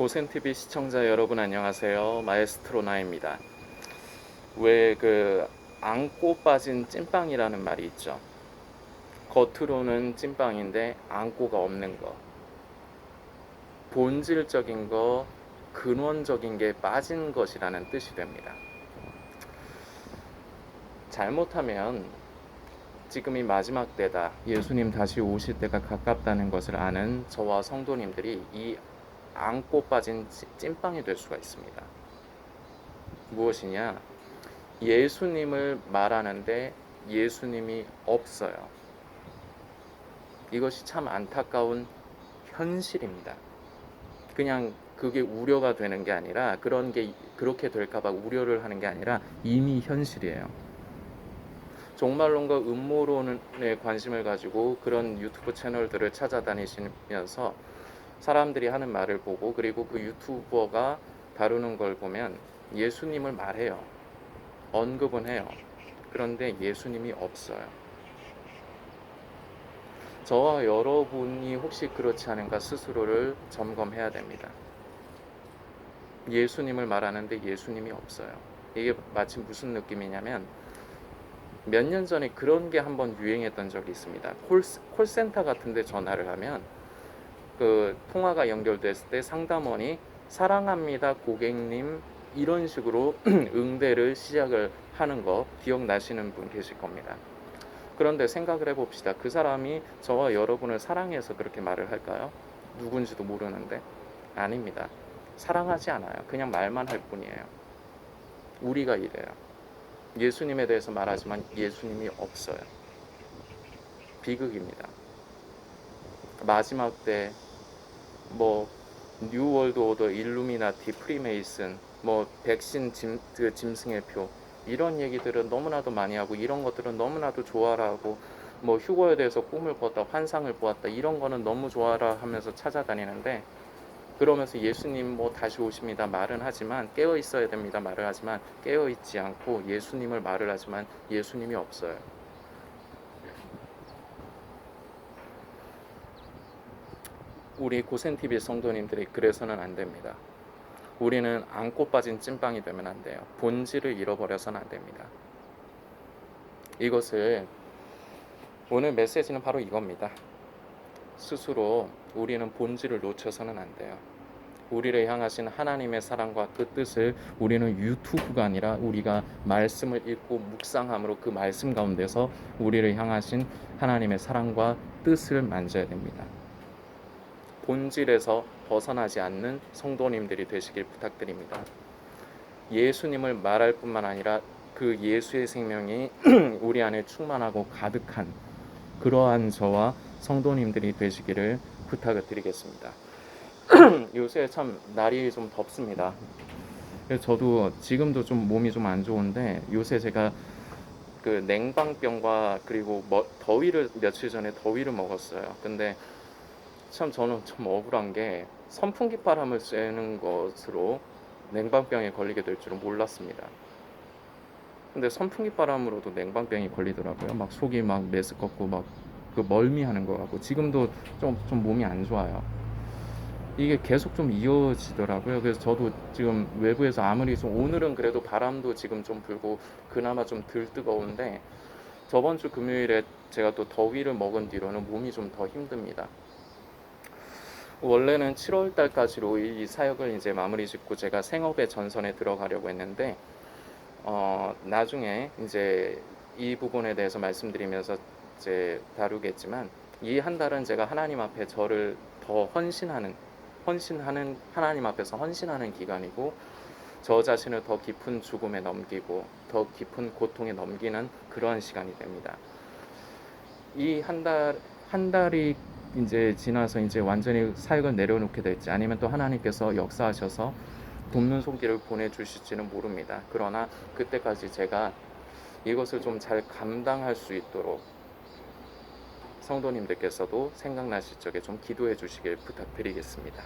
고센TV 시청자 여러분 안녕하세요. 마에스트로 나입니다. 왜 그 안고 빠진 찐빵이라는 말이 있죠. 겉으로는 찐빵인데 안고가 없는 거. 본질적인 거, 근원적인 게 빠진 것이라는 뜻이 됩니다. 잘못하면 지금이 마지막 때다. 예수님 다시 오실 때가 가깝다는 것을 아는 저와 성도님들이 이 안고 빠진 찌- 찐빵이 될 수가 있습니다. 무엇이냐? 예수님을 말하는데 예수님이 없어요. 이것이 참 안타까운 현실입니다. 그냥 그게 우려가 되는 게 아니라 그런 게 그렇게 될까봐 우려를 하는 게 아니라 이미 현실이에요. 종말론과 음모론에 관심을 가지고 그런 유튜브 채널들을 찾아다니시면서 사람들이 하는 말을 보고 그리고 그 유튜버가 다루는 걸 보면 예수님을 말해요. 언급은 해요. 그런데 예수님이 없어요. 저와 여러분이 혹시 그렇지 않은가 스스로를 점검해야 됩니다. 예수님을 말하는데 예수님이 없어요. 이게 마치 무슨 느낌이냐면 몇 년 전에 그런 게 한번 유행했던 적이 있습니다. 콜, 콜센터 같은데 전화를 하면 그 통화가 연결됐을 때 상담원이 사랑합니다 고객님 이런 식으로 응대를 시작을 하는 거 기억나시는 분 계실 겁니다. 그런데 생각을 해봅시다. 그 사람이 저와 여러분을 사랑해서 그렇게 말을 할까요? 누군지도 모르는데 아닙니다. 사랑하지 않아요. 그냥 말만 할 뿐이에요. 우리가 이래요. 예수님에 대해서 말하지만 예수님이 없어요. 비극입니다. 마지막 때 뭐 뉴월드 오더, 일루미나티, 프리메이슨, 뭐 백신 짐, 그 짐승의 표 이런 얘기들은 너무나도 많이 하고 이런 것들은 너무나도 좋아라 하고 뭐 휴거에 대해서 꿈을 꿨다, 환상을 보았다 이런 거는 너무 좋아라 하면서 찾아다니는데 그러면서 예수님 뭐 다시 오십니다 말은 하지만 깨어 있어야 됩니다 말을 하지만 깨어 있지 않고 예수님을 말을 하지만 예수님이 없어요. 우리 고센TV 성도님들이 그래서는 안 됩니다. 우리는 안고 빠진 찐빵이 되면 안 돼요. 본질을 잃어버려서는 안 됩니다. 이것을 오늘 메시지는 바로 이겁니다. 스스로 우리는 본질을 놓쳐서는 안 돼요. 우리를 향하신 하나님의 사랑과 그 뜻을 우리는 유튜브가 아니라 우리가 말씀을 읽고 묵상함으로 그 말씀 가운데서 우리를 향하신 하나님의 사랑과 뜻을 만져야 됩니다. 본질에서 벗어나지 않는 성도님들이 되시길 부탁드립니다. 예수님을 말할 뿐만 아니라 그 예수의 생명이 우리 안에 충만하고 가득한 그러한 저와 성도님들이 되시기를 부탁을 드리겠습니다. 요새 참 날이 좀 덥습니다. 저도 지금도 좀 몸이 좀 안 좋은데 요새 제가 그 냉방병과 그리고 뭐 더위를 며칠 전에 더위를 먹었어요. 근데 참 저는 좀 억울한 게 선풍기 바람을 쐬는 것으로 냉방병에 걸리게 될 줄은 몰랐습니다. 근데 선풍기 바람으로도 냉방병이 걸리더라고요. 막 속이 막 메스껍고 막 그 멀미하는 거 같고 지금도 좀, 좀 몸이 안 좋아요. 이게 계속 좀 이어지더라고요. 그래서 저도 지금 외부에서 아무리 좀 오늘은 그래도 바람도 지금 좀 불고 그나마 좀 덜 뜨거운데 저번 주 금요일에 제가 또 더위를 먹은 뒤로는 몸이 좀 더 힘듭니다. 원래는 7월 달까지로 이 사역을 이제 마무리 짓고 제가 생업의 전선에 들어가려고 했는데 어, 나중에 이제 이 부분에 대해서 말씀드리면서 이제 다루겠지만 이 한 달은 제가 하나님 앞에 저를 더 헌신하는 헌신하는 하나님 앞에서 헌신하는 기간이고 저 자신을 더 깊은 죽음에 넘기고 더 깊은 고통에 넘기는 그러한 시간이 됩니다. 이 한 달 한 달이 이제 지나서 이제 완전히 사역을 내려놓게 될지 아니면 또 하나님께서 역사하셔서 돕는 손길을 보내주실지는 모릅니다. 그러나 그때까지 제가 이것을 좀 잘 감당할 수 있도록 성도님들께서도 생각나실 적에 좀 기도해 주시길 부탁드리겠습니다.